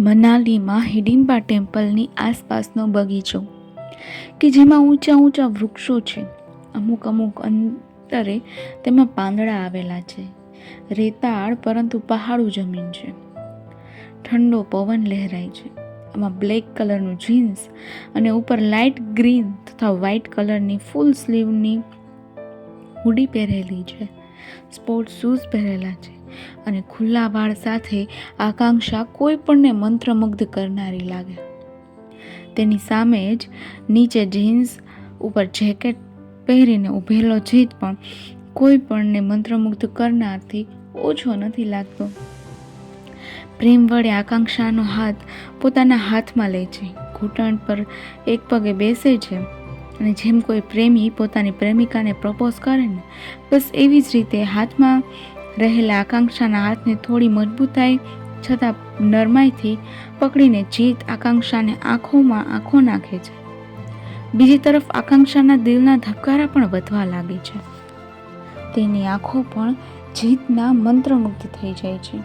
મનાલીમાં હિડિમ્બા ટેમ્પલની આસપાસનો બગીચો, કે જેમાં ઊંચા ઊંચા વૃક્ષો છે. અમુક અમુક અંતરે તેમાં પાંદડા આવેલા છે. રેતાળ પરંતુ પહાડું જમીન છે. ઠંડો પવન લહેરાય છે. આમાં બ્લેક કલરનું જીન્સ અને ઉપર લાઇટ ગ્રીન તથા વ્હાઇટ કલરની ફૂલ સ્લીવની હુડી પહેરેલી છે. સ્પોર્ટ્સ શૂઝ પહેરેલા છે. અને ખુલ્લા વાળ સાથે આકાંક્ષા કોઈ પણને મંત્રમુગ્ધ કરનારી લાગે. તેની સામે જ નીચે જીન્સ, ઉપર જેકેટ પહેરીને ઊભેલો જીત પણ કોઈ પણને મંત્રમુગ્ધ કરનારથી ઓછો નથી લાગતો. પ્રેમ વડે આકાંક્ષાનો હાથ પોતાના હાથમાં લે છે. ઘૂંટણ પર એક પગે બેસે છે અને જેમ કોઈ પ્રેમી પોતાની પ્રેમિકાને પ્રપોઝ કરે ને, બસ એવી જ રીતે હાથમાં રહેલા આકાંક્ષાના હાથને થોડી મજબૂતાઈ છતાં નરમાઈથી પકડીને જીત આકાંક્ષાને આંખોમાં આંખો નાખે છે. બીજી તરફ આકાંક્ષાના દિલના ધબકારા પણ વધવા લાગે છે. તેની આંખો પણ જીતના મંત્રમુગ્ધ થઈ જાય છે.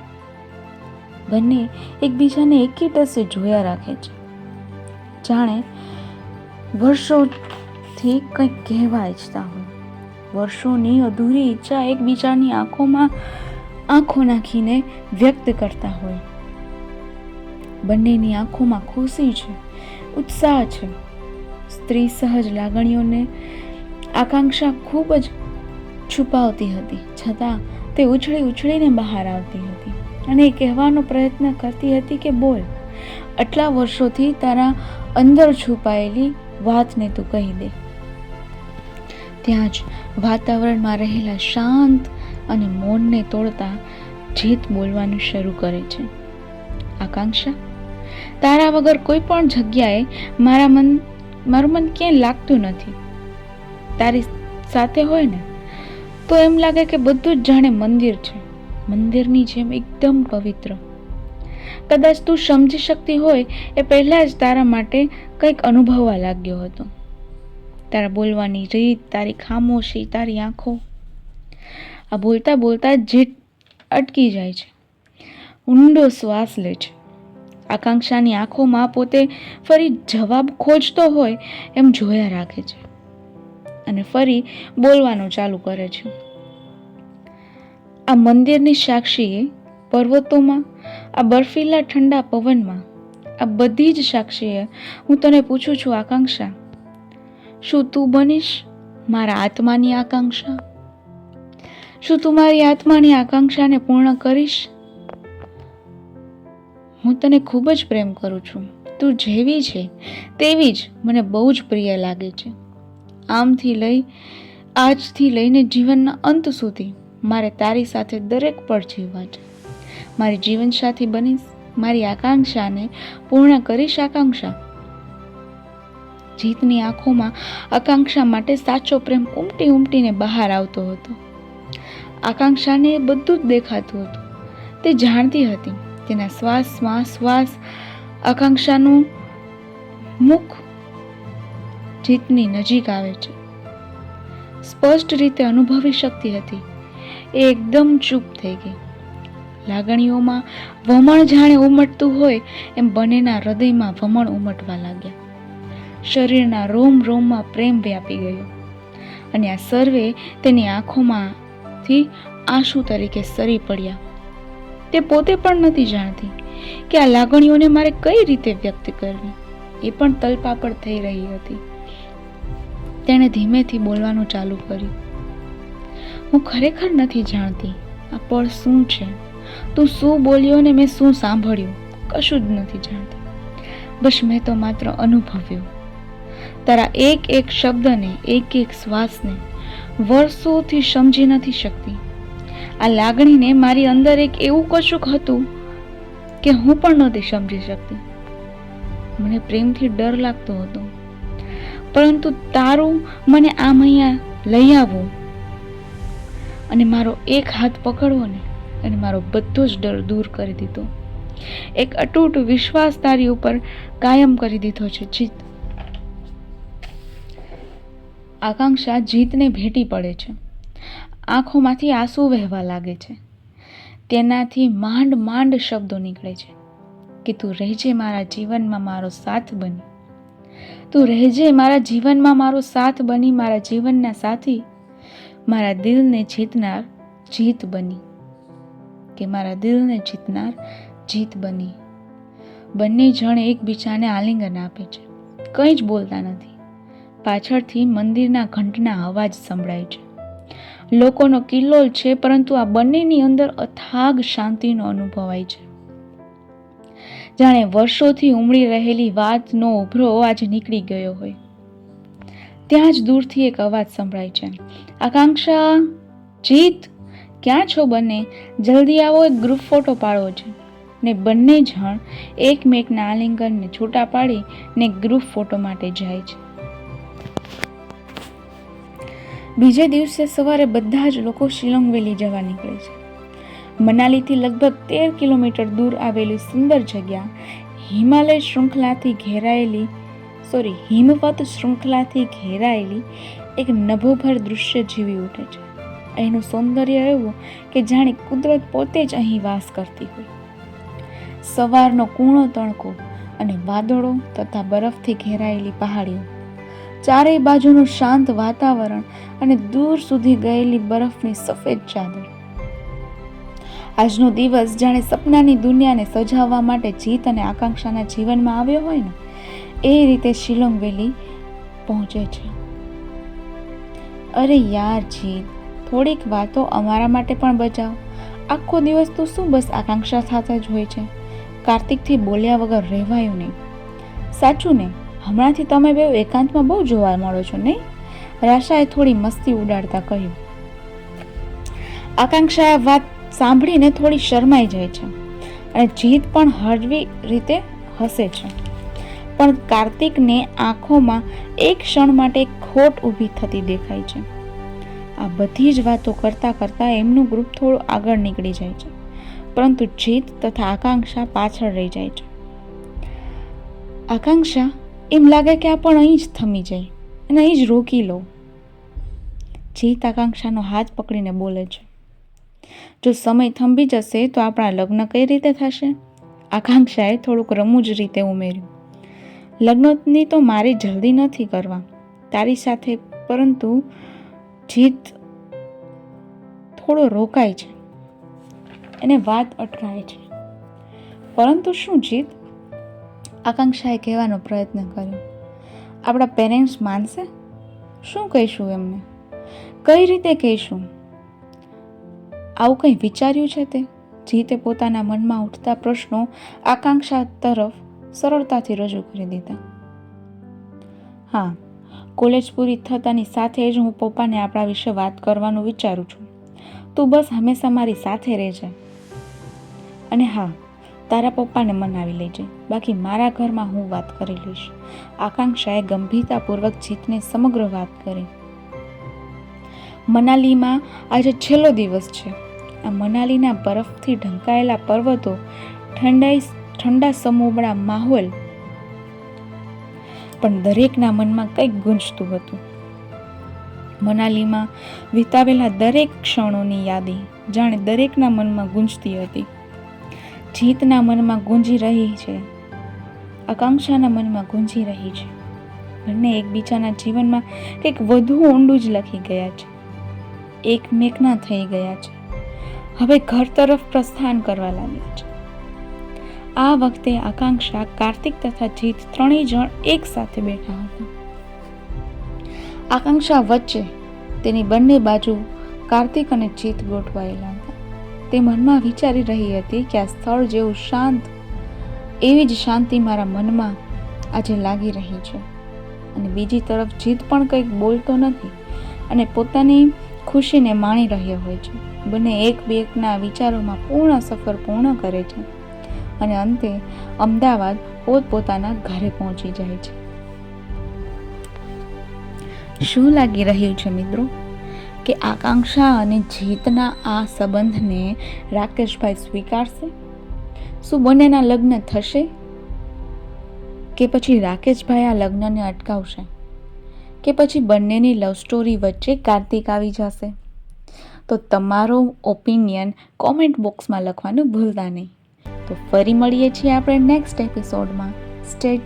બંને એકબીજાને એકી ટસે જોયા રાખે છે. જાણે વર્ષોથી કંઈક કહેવા ઈચ્છતા હોય. વર્ષોની અધૂરી ઈચ્છા એકબીજાની આંખોમાં આંખો નાખીને વ્યક્ત કરતા હોય. બંનેની આંખોમાં ખુશી છે, ઉત્સાહ છે. સ્ત્રી સહજ લાગણીઓને આકાંક્ષા ખૂબ જ છુપાવતી હતી, છતાં તે ઉછળી ઉછળીને બહાર આવતી હતી અને એ કહેવાનો પ્રયત્ન કરતી હતી કે, બોલ, આટલા વર્ષોથી તારા અંદર છુપાયેલી વાતને તું કહી દે. ત્યાં જ વાતાવરણમાં રહેલા શાંત અને મૌનને તોડતા જીત બોલવાનું શરૂ કરે છે. આકાંક્ષા, તારા વગર કોઈ પણ જગ્યાએ મારા મન, મારું મન ક્યાંય લાગતું નથી. તારી સાથે હોય ને, તો એમ લાગે કે બધું જ જાણે મંદિર છે. મંદિરની જેમ એકદમ પવિત્ર. કદાચ તું સમજી શકતી હોય એ પહેલાં જ તારા માટે કંઈક અનુભવવા લાગ્યો હતો. તારા બોલવાની રીત, તારી ખામોશી, તારી આંખો. આ બોલતા બોલતા જે અટકી જાય છે. ઊંડો શ્વાસ લે છે. આકાંક્ષાની આંખોમાં પોતે ફરી જવાબ ખોજતો હોય એમ જોયા રાખે છે અને ફરી બોલવાનું ચાલુ કરે છે. આ મંદિરની સાક્ષીએ પર્વતોમાં, આ બર્ફીલા ઠંડા પવનમાં, આ બધી જ સાક્ષીએ હું તને પૂછું છું, આકાંક્ષા શું તું બનીશ? મારા આત્માની આકાંક્ષા. શું તું મારી આત્માની આકાંક્ષાને પૂર્ણ કરીશ? હું તને ખૂબ જ પ્રેમ કરું છું. તું જેવી છે, તેવી જ મને બહુ જ પ્રિય લાગે છે. આમથી લઈ, આજથી લઈને જીવનના અંત સુધી મારે તારી સાથે દરેક પળ જીવવા છે. મારી જીવનસાથી બનીશ, મારી આકાંક્ષાને પૂર્ણ કરીશ, આકાંક્ષા. જીતની આંખોમાં આકાંક્ષા માટે સાચો પ્રેમ ઉમટી ઉમટીને બહાર આવતો હતો. આકાંક્ષાને બધું જ દેખાતું હતું. તે જાણતી હતી તેના શ્વાસમાં શ્વાસ, આકાંક્ષાનું મુખ જીતની નજીક આવે છે. સ્પષ્ટ રીતે અનુભવી શકતી હતી. એ એકદમ ચૂપ થઈ ગઈ. લાગણીઓમાં વમણ જાણે ઉમટતું હોય એમ બંનેના હૃદયમાં વમણ ઉમટવા લાગ્યા. શરીરના રોમ રોમમાં પ્રેમ વ્યાપી ગયો. અને આ સર્વે તેની આંખોમાંથી આંસુ તરીકે સરી પડ્યા. તે પોતે પણ નથી જાણતી કે આ લાગણીઓને મારે કઈ રીતે વ્યક્ત કરવી. એ પણ તલપાપડ થઈ રહી હતી. તેણે ધીમેથી બોલવાનું ચાલુ કર્યું. હું ખરેખર નથી જાણતી આ પળ શું છે? તું શું બોલ્યો ને મેં શું સાંભળ્યું? કશું જ નથી જાણતી. બસ મેં તો માત્ર અનુભવ્યું. તારા એક એક શબ્દને, એક એક શ્વાસને વર્ષોથી સમજી નથી શકતી. આ લાગણીને મારી અંદર એક એવું કશુંક હતું કે હું પણ નહોતી સમજી શકતી. મને પ્રેમથી ડર લાગતો હતો. પરંતુ તારું મને આમ અહીંયા લઈ આવવું અને મારો એક હાથ પકડવો ને, અને મારો બધો જ ડર દૂર કરી દીધો. એક અટૂટ વિશ્વાસ તારી ઉપર કાયમ કરી દીધો છે જીત આકાંક્ષા જીતને ભેટી પડે છે. આંખોમાંથી આંસુ વહેવા લાગે છે. તેનાથી માંડ માંડ શબ્દો નીકળે છે કે, તું રહેજે મારા જીવનમાં મારો સાથ બની. તું રહેજે મારા જીવનમાં મારો સાથ બની, મારા જીવનના સાથી. મારા દિલને જીતનાર જીત બની. કે, મારા દિલને જીતનાર જીત બની. બંને જણ એકબીજાને આલિંગન આપે છે. કંઈ જ બોલતા નથી. પાછળથી મંદિરના ઘંટના અવાજ સંભળાય છે. લોકોનો કિલ્લોલ છે, પરંતુ આ બંનેની અંદર અથાગ શાંતિનો અનુભવાય છે. જાણે વર્ષોથી ઉમળી રહેલી વાતનો ઉભરો આજે નીકળી ગયો હોય. ત્યાં જ દૂરથી એક અવાજ સંભળાય છે. આકાંક્ષા, જીત? ક્યાં છો બંને? જલ્દી આવો, એક ગ્રુપ ફોટો પાડવો છે ને બંને જણ એકમેકના આલિંગનને છૂટા પાડી ને ગ્રુપ ફોટો માટે જાય છે. બીજે દિવસે સવારે બધા જ લોકો શિલોંગ વેલી જવા નીકળે છે. મનાલીથી લગભગ તેર કિલોમીટર દૂર આવેલી સુંદર જગ્યા, હિમાલય શૃંખલાથી ઘેરાયેલી સોરી હિમવત શૃંખલાથી ઘેરાયેલી એક નભોભર દૃશ્ય જીવી ઉઠે છે. અહીંનું સૌંદર્ય એવું કે જાણે કુદરત પોતે જ અહીં વાસ કરતી હોય. સવારનો કૂણો તણકો અને વાદળો તથા બરફથી ઘેરાયેલી પહાડીઓ. ચારેય બાજુનું શાંત વાતાવરણ અને દૂર સુધી ગયેલી બરફની સફેદ ચાદર. આજનો દિવસ જાણે સપનાની દુનિયાને સજાવવા માટે જીત અને આકાંક્ષાના જીવનમાં આવ્યો હોય ને, એ રીતે શિલોંગ વેલી પહોંચે છે. અરે યાર જીત, થોડીક વાતો અમારા માટે પણ બચાવ. આખો દિવસ તો શું બસ આકાંક્ષા સાથે જ હોય છે? કાર્તિકથી બોલ્યા વગર રહેવાયું નહીં. સાચું ને? હમણાંથી તમે બે એકાંતમાં બહુ જોવા મળો છો, નહીં? રાશાએ થોડી મસ્તી ઉડાડતા કહ્યું. આકાંક્ષા વાત સાંભળીને થોડી શરમાઈ જાય છે અને જીત પણ હળવી રીતે હસે છે. પણ કાર્તિકને આંખોમાં એક ક્ષણ માટે ખોટ ઊભી થતી દેખાય છે. આ બધી જ વાતો કરતાં કરતાં એમનું ગ્રુપ થોડું આગળ નીકળી જાય છે, પરંતુ જીત તથા આકાંક્ષા પાછળ રહી જાય છે. આકાંક્ષા એમ લાગે કે આ પણ અહીં જ થમી જાય અને અહીં જ રોકી લો. જીત આકાંક્ષાનો હાથ પકડીને બોલે છે, જો સમય થંભી જશે તો આપણા લગ્ન કઈ રીતે થશે? આકાંક્ષાએ થોડુંક રમૂજ રીતે ઉમેર્યું, લગ્નની તો મારે જલ્દી નથી કરવા, તારી સાથે પરંતુ જીત થોડો રોકાય છે. એને વાત અટકાય છે, પરંતુ શું જીત આકાંક્ષાએ કહેવાનો પ્રયત્ન કર્યો. આપણા પેરેન્ટ્સ માનશે? શું કહીશું એમને? કઈ રીતે કહીશું? આવું કંઈ વિચાર્યું છે તે? જીતે પોતાના મનમાં ઉઠતા પ્રશ્નો આકાંક્ષા તરફ સરળતાથી રજૂ કરી દીધા. હા કોલેજ પૂરી થતાની સાથે જ હું પપ્પાને આપણા વિશે વાત કરવાનું વિચારું છું. તું બસ હંમેશા મારી સાથે રહેજે. અને હા તારા પપ્પાને મનાવી લેજે. બાકી મારા ઘરમાં હું વાત કરી લઈશ. આકાંક્ષાએ ગંભીરતાપૂર્વક જીતને સમગ્ર વાત કરી. મનાલીમાં આજે છેલ્લો દિવસ છે. આ મનાલીના બરફથી ઢંકાયેલા પર્વતો ઠંડાઈ ઠંડા સમોબળા માહોલ પણ દરેકના મનમાં કંઈક ગુંજતું હતું. મનાલીમાં વિતાવેલા દરેક ક્ષણોની યાદી જાણે દરેકના મનમાં ગુંજતી હતી. જીતના મનમાં ગુંજી રહી છે. આકાંક્ષાના મનમાં ગુંજી રહી છે. બંને એકબીજાના જીવનમાં કંઈક વધુ ઊંડું જ લખી ગયા છે. એકમેકના થઈ ગયા છે. હવે ઘર તરફ પ્રસ્થાન કરવા લાગ્યા છે. આ વખતે આકાંક્ષા, કાર્તિક તથા જીત ત્રણેય જણ એક સાથે બેઠા હતા. આકાંક્ષા વચ્ચે તેની બંને બાજુ કાર્તિક અને જીત ગોઠવાયેલા તે મનમાં વિચારી રહી હતી કે આ સ્થળ જેવું શાંત, એવી જ શાંતિ મારા મનમાં આજે લાગી રહી છે. અને બીજી તરફ જીત પણ કંઈક બોલતો નથી અને પોતાની ખુશીને માણી રહ્યો હોય છે. બંને એક બેકના વિચારોમાં પૂર્ણ સફર પૂર્ણ કરે છે અને અંતે અમદાવાદ પોતપોતાના ઘરે પહોંચી જાય છે. શું લાગી રહ્યું છે મિત્રો? કે આકાંક્ષા અને જીતના આ સંબંધને રાકેશભાઈ સ્વીકારશે? શું બંનેના લગ્ન થશે? કે પછી રાકેશભાઈ આ લગ્નને અટકાવશે? કે પછી બંનેની લવ સ્ટોરી વચ્ચે કાર્તિક આવી જશે? તો તમારો ઓપિનિયન કોમેન્ટ બોક્સમાં લખવાનું ભૂલતા નહીં. તો ફરી મળીએ છીએ આપણે નેક્સ્ટ એપિસોડમાં સ્ટે